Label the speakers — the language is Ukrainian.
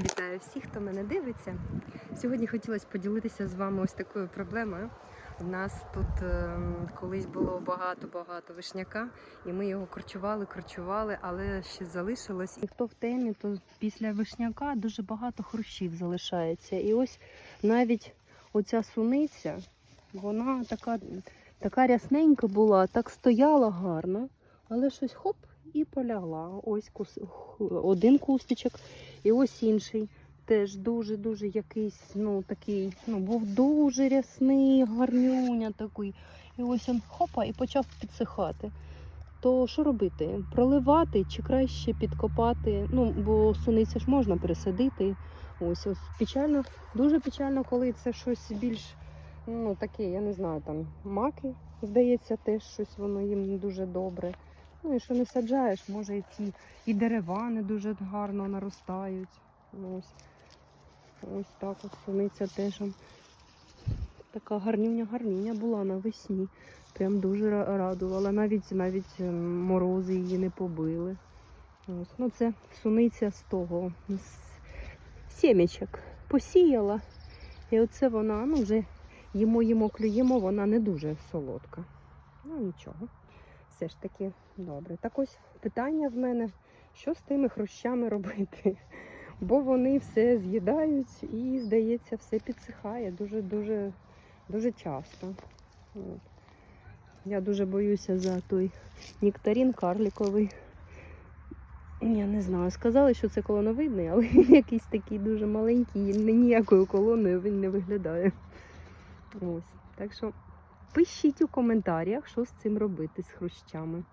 Speaker 1: Вітаю всіх, хто мене дивиться. Сьогодні хотілося поділитися з вами ось такою проблемою. У нас тут ем, колись було багато-багато вишняка, і ми його корчували, корчували, але ще залишилось. І хто в темі, то після вишняка дуже багато хрущів залишається. І ось навіть оця суниця, вона така, така рясненька була, так стояла гарно, але щось хоп і полягла. Ось кус, один кустичок, і ось інший. Теж дуже-дуже якийсь, ну такий, ну був дуже рясний, гарнюня такий. І ось він хопа і почав підсихати. То що робити? Проливати чи краще підкопати? Ну, бо суниця ж можна пересадити. Ось ось печально, дуже печально, коли це щось більш ну таке, я не знаю, там маки, здається, теж щось воно їм не дуже добре. Ну і що не саджаєш, може і ті і дерева не дуже гарно наростають. Ну, Ось, ось так от суниця теж така гарнюня-гарнюня була навесні. Прям дуже радувала. Навіть навіть ем, морози її не побили. Ось. Ну, це суниця з того, з сімечок. Посіяла. І оце вона, ну вже їмо, їмо, клюємо, вона не дуже солодка. Ну нічого. Все ж таки добре. Так ось питання в мене, що з тими хрущами робити? Бо вони все з'їдають і, здається, все підсихає дуже-дуже дуже часто. Я дуже боюся за той нектарин карліковий. Я не знаю, сказали, що це колоновидний, але він якийсь такий дуже маленький, і ніякою колоною він не виглядає. Ось. Так що пишіть у коментарях, що з цим робити з хрущами.